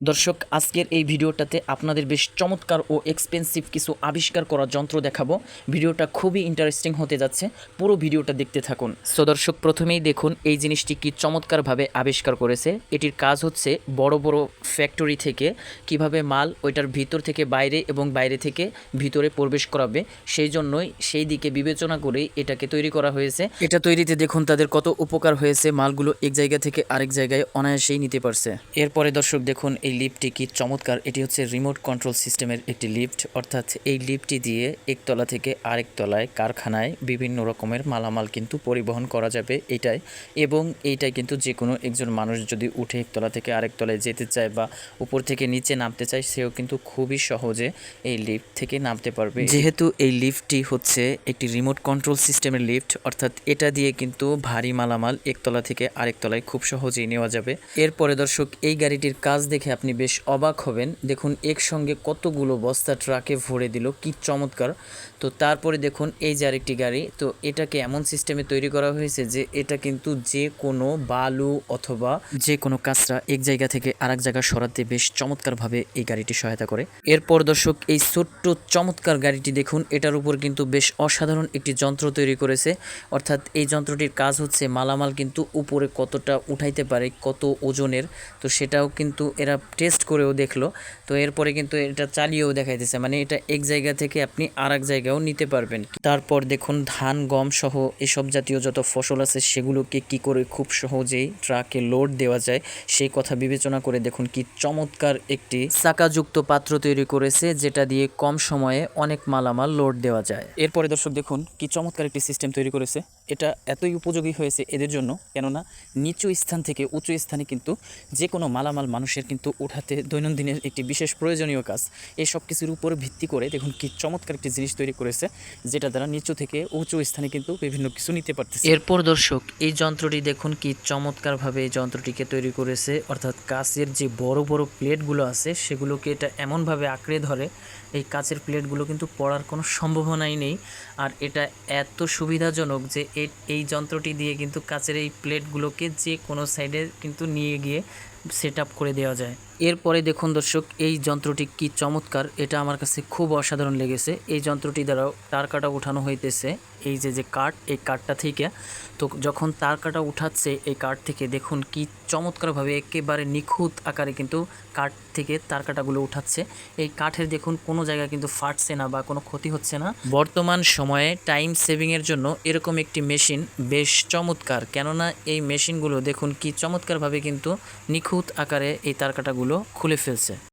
দর্শক, আজকের এই ভিডিওটাতে আপনাদের বেশ চমৎকার ও এক্সপেন্সিভ কিছু আবিষ্কার করা যন্ত্র দেখাবো। ভিডিওটা খুবই ইন্টারেস্টিং হতে যাচ্ছে। পুরো ভিডিওটা দেখতে থাকুন। সো দর্শক, প্রথমেই দেখুন এই জিনিসটি কি চমৎকারভাবে আবিষ্কার করেছে। এটির কাজ হচ্ছে বড় বড় ফ্যাক্টরি থেকে কীভাবে মাল ওইটার ভিতর থেকে বাইরে এবং বাইরে থেকে ভিতরে প্রবেশ করাবে, সেই জন্যই সেই দিকে বিবেচনা করেই এটাকে তৈরি করা হয়েছে। এটা তৈরিতে দেখুন তাদের কত উপকার হয়েছে। মালগুলো এক জায়গা থেকে আরেক জায়গায় অনায়াসেই নিতে পারছে। এরপরে দর্শক, দেখুন এই লিফটটি কি চমৎকার? এটি হচ্ছে রিমোট কন্ট্রোল সিস্টেমের একটি লিফট। অর্থাৎ এই লিফটটি দিয়ে একতলা থেকে আরেক তলায় কারখানায় বিভিন্ন রকমের মালামাল কিন্তু পরিবহন করা যাবে এটাই। এবং এইটাই কিন্তু যে কোনো একজন মানুষ যদি উঠে একতলা থেকে আরেক তলায় যেতে চায় বা উপর থেকে নিচে নামতে চায়, সেও কিন্তু খুবই সহজে এই লিফট থেকে নামতে পারবে। যেহেতু এই লিফটটি হচ্ছে একটি রিমোট কন্ট্রোল সিস্টেমের লিফট, অর্থাৎ এটা দিয়ে কিন্তু ভারী মালামাল একতলা থেকে আরেক তলায় খুব সহজেই নেওয়া যাবে। এরপরে দর্শক, এই গাড়িটির কাজ দেখে আপনি বেশ অবাক হবেন। দেখুন, একসঙ্গে কতগুলো বস্তা ট্রাকে ভরে দিল, কি চমৎকার। তো তারপরে দেখুন, এই যে আরেকটি গাড়ি, তো এটাকে এমন সিস্টেমে তৈরি করা হয়েছে যে এটা কিন্তু যে কোনো বালু অথবা যে কোনো কাঁচরা এক জায়গা থেকে আরেক জায়গা সরাতে বেশ চমৎকারভাবে এই গাড়িটি সহায়তা করে। এরপর দর্শক, এই ছোট্ট চমৎকার গাড়িটি দেখুন, এটার উপর কিন্তু বেশ অসাধারণ একটি যন্ত্র তৈরি করেছে। অর্থাৎ এই যন্ত্রটির কাজ হচ্ছে মালামাল কিন্তু উপরে কতটা উঠাইতে পারে, কত ওজনের, তো সেটাও কিন্তু এরা টেস্ট করেও দেখল। তো এরপরে কিন্তু এটা চালিয়েও দেখাইতেছে। মানে এটা এক জায়গা থেকে আপনি আর এক জায়গায়ও নিতে পারবেন। তারপর দেখুন, ধান, গম সহ এসব জাতীয় যত ফসল আছে, সেগুলোকে কি করে খুব সহজেই ট্রাকে লোড দেওয়া যায়, সেই কথা বিবেচনা করে দেখুন কি চমৎকার একটি চাকাযুক্ত পাত্র তৈরি করেছে, যেটা দিয়ে কম সময়ে অনেক মালামাল লোড দেওয়া যায়। এরপরে দর্শক দেখুন কি চমৎকার একটি সিস্টেম তৈরি করেছে। এটা এতই উপযোগী হয়েছে এদের জন্য, কেননা নিচু স্থান থেকে উঁচু স্থানে কিন্তু যে কোনো মালামাল মানুষের কিন্তু উঠাতে দৈনন্দিনের একটি বিশেষ প্রয়োজনীয় কাজ। এই সব কিছুর উপর ভিত্তি করে দেখুন কি চমৎকার একটি জিনিস তৈরি করেছে, যেটা দ্বারা নিচু থেকে উঁচু স্থানে কিন্তু বিভিন্ন কিছু নিতে পারতেছে। এরপর দর্শক, এই যন্ত্রটি দেখুন কি চমৎকারভাবে এই যন্ত্রটিকে তৈরি করেছে, অর্থাৎ কাচের যে বড় বড় প্লেটগুলো আছে, সেগুলোকে এটা এমনভাবে আঁকড়ে ধরে, এই কাচের প্লেটগুলো কিন্তু পড়ার কোনো সম্ভাবনাই নেই। আর এটা এত সুবিধাজনক যে এই যন্ত্রটি দিয়ে কিন্তু কাচের এই প্লেটগুলোকে যে কোনো সাইডে কিন্তু নিয়ে গিয়ে সেট করে দেওয়া যায়। এরপরে দেখুন দর্শক, এই যন্ত্রটি কি চমৎকার, এটা আমার কাছে খুব অসাধারণ লেগেছে। এই যন্ত্রটি দ্বারাও তার কাটা উঠানো হইতেছে, এই যে যে কাঠ, এই কাঠটা থেকে। তো যখন তার কাটা উঠাচ্ছে, এই কাঠ থেকে দেখুন কি চমৎকারভাবে একেবারে নিখুঁত আকারে কিন্তু কাঠ থেকে তার কাটাগুলো উঠাচ্ছে। এই কাঠের দেখুন কোনো জায়গায় কিন্তু ফাটছে না বা কোনো ক্ষতি হচ্ছে না। বর্তমান সময়ে টাইম সেভিংয়ের জন্য এরকম একটি মেশিন বেশ চমৎকার। কেননা এই মেশিনগুলো দেখুন কি চমৎকারভাবে কিন্তু নিখুঁত আকারে এই তার কাটাগুলো খুলে ফেলছে।